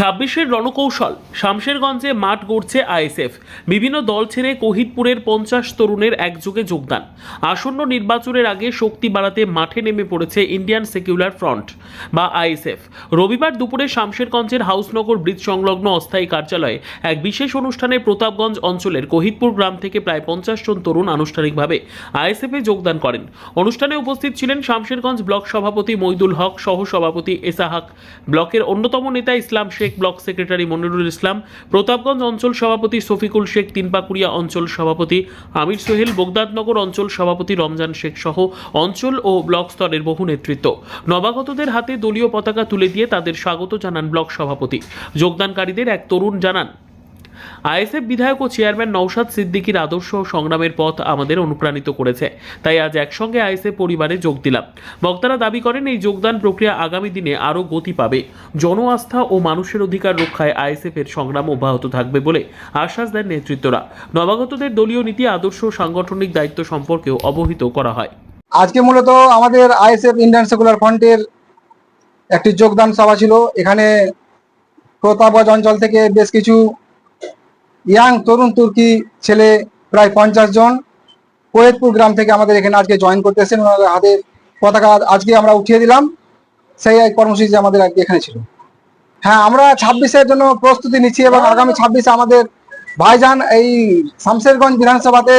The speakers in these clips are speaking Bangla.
ছাব্বিশের রণকৌশল, শামশেরগঞ্জে মাঠ গড়ছে আইএসএফ। বিভিন্ন দল ছেড়ে কোহিতপুরের পঞ্চাশ তরুণের একযোগে যোগদান। আসন্ন নির্বাচনের আগে শক্তি বাড়াতে মাঠে নেমে পড়েছে ইন্ডিয়ান সেকুলার ফ্রন্ট বা আইএসএফ। রবিবার দুপুরে শামশেরগঞ্জের হাউসনগর ব্রিজ সংলগ্ন অস্থায়ী কার্যালয়ে এক বিশেষ অনুষ্ঠানে প্রতাপগঞ্জ অঞ্চলের কোহিতপুর গ্রাম থেকে প্রায় পঞ্চাশ জন তরুণ আনুষ্ঠানিকভাবে আইএসএফে যোগদান করেন। অনুষ্ঠানে উপস্থিত ছিলেন শামশেরগঞ্জ ব্লক সভাপতি মইদুল হক সহ সভাপতি এসাহাক ব্লকের অন্যতম নেতা ইসলাম শেখ ব্লক সেক্রেটারি মনিরুল ইসলাম, প্রতাপগঞ্জ অঞ্চল সভাপতি শফিকুল শেখ তিনপাকুড়িয়া অঞ্চল সভাপতি আমির সোহেল, বগদাদনগর অঞ্চল সভাপতি রমজান শেখ সহ অঞ্চল ও ব্লক স্তরের বহু নেতৃত্ব। নবাগতদের হাতে দলীয় পতাকা তুলে দিয়ে তাদের স্বাগত জানান ব্লক সভাপতি। যোগদানকারীদের এক তরুণ জানান আইএসএফ বিধায়ক ও চেয়ারম্যান নৌশাদ সিদ্দিকীর আদর্শ ও সংগ্রামের পথ আমাদের অনুপ্রাণিত করেছে। তাই আজ একসঙ্গে আইএসএফ পরিবারে যোগ দিলাম। বক্তারা দাবি করেন, এই যোগদান প্রক্রিয়া আগামী দিনে আরও গতি পাবে। জন আস্থা ও মানুষের অধিকার রক্ষায় আইএসএফ এর সংগ্রাম অব্যাহত থাকবে বলে আশ্বাস দেন নেতৃত্বরা। নবাগতদের দলীয় নীতি, আদর্শ সাংগঠনিক দায়িত্ব সম্পর্কেও অবহিত করা হয়। আজকে মূলত আমাদের আইএসএফ ইন্ডিয়ান সেকুলার ফ্রন্টের একটি যোগদান সভা ছিল। এখানে প্রতাপগঞ্জ অঞ্চল থেকে বেশ কিছু ইয়াং তরুণ তুর্কি ছেলে প্রায় পঞ্চাশ জন কোয়েতপুর গ্রাম থেকে আমাদের এখানে আজকে জয়েন করতেছেন। ওনাদের হাতে পতাকা আজকে আমরা উঠিয়ে দিলাম। সেই কর্মসূচি আমাদের আজকে এখানে ছিল। হ্যাঁ আমরা ছাব্বিশের জন্য প্রস্তুতি নিচ্ছি এবং আগামী ছাব্বিশে আমাদের ভাইজান এই শামশেরগঞ্জ বিধানসভাতে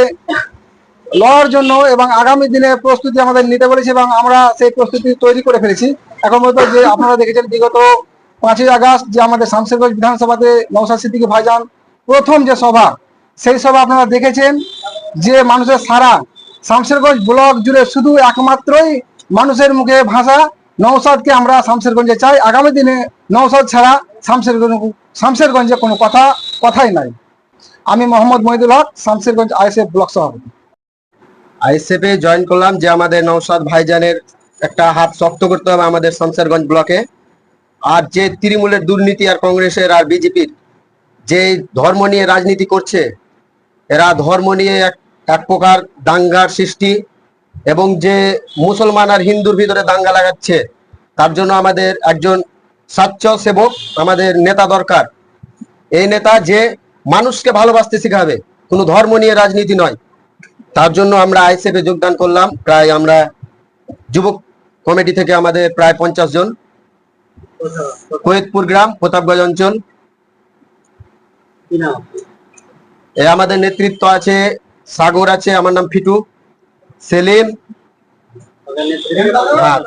লড়ার জন্য এবং আগামী দিনে প্রস্তুতি আমাদের নিতে বলেছি এবং আমরা সেই প্রস্তুতি তৈরি করে ফেলেছি। এখন পর্যন্ত যে আপনারা দেখেছেন বিগত পাঁচই আগস্ট যে আমাদের শামশেরগঞ্জ বিধানসভাতে নৌসাদ সিদ্দিকী ভাইজান প্রথম যে সভা, সেই সভা আপনারা দেখেছেন যে মানুষের সারা শামশেরগঞ্জ ব্লক জুড়ে শুধু একমাত্রই মানুষের মুখে ভাষা। নৌসাদকে আমরা শামশেরগঞ্জে চাই। আগামী দিনে নৌসাদ ছাড়া শামশেরগঞ্জ, শামশেরগঞ্জে কোনো কথা, কথাই নাই। আমি মোহাম্মদ মহিদুল হক, শামশেরগঞ্জ আইএসএফ ব্লক সভাপতি। আইএসএফ জয়েন করলাম যে আমাদের নৌসাদ ভাইজানের একটা হাত শক্ত করতে হবে আমাদের শামসারগঞ্জ ব্লকে। আর যে তৃণমূলের দুর্নীতি আর কংগ্রেসের আর বিজেপির যে ধর্ম নিয়ে রাজনীতি করছে এরা ধর্ম নিয়ে এক এক প্রকার দাঙ্গার সৃষ্টি এবং যে মুসলমান আর হিন্দুর ভিতরে দাঙ্গা লাগাচ্ছে তার জন্য আমাদের একজন স্বেচ্ছাসেবক আমাদের নেতা দরকার। এই নেতা যে মানুষকে ভালোবাসতে শেখাবে কোনো ধর্ম নিয়ে রাজনীতি নয়। তার জন্য আমরা আইসেফ যোগদান করলাম প্রায় আমরা যুবক কমিটি থেকে আমাদের প্রায় পঞ্চাশ জন। কোয়েতপুর গ্রাম প্রতাপগঞ্জ অঞ্চল। এ আমাদের নেতৃত্ব আছে সাগর আছে আমার নাম ফিটু সেলিম। হ্যাঁ।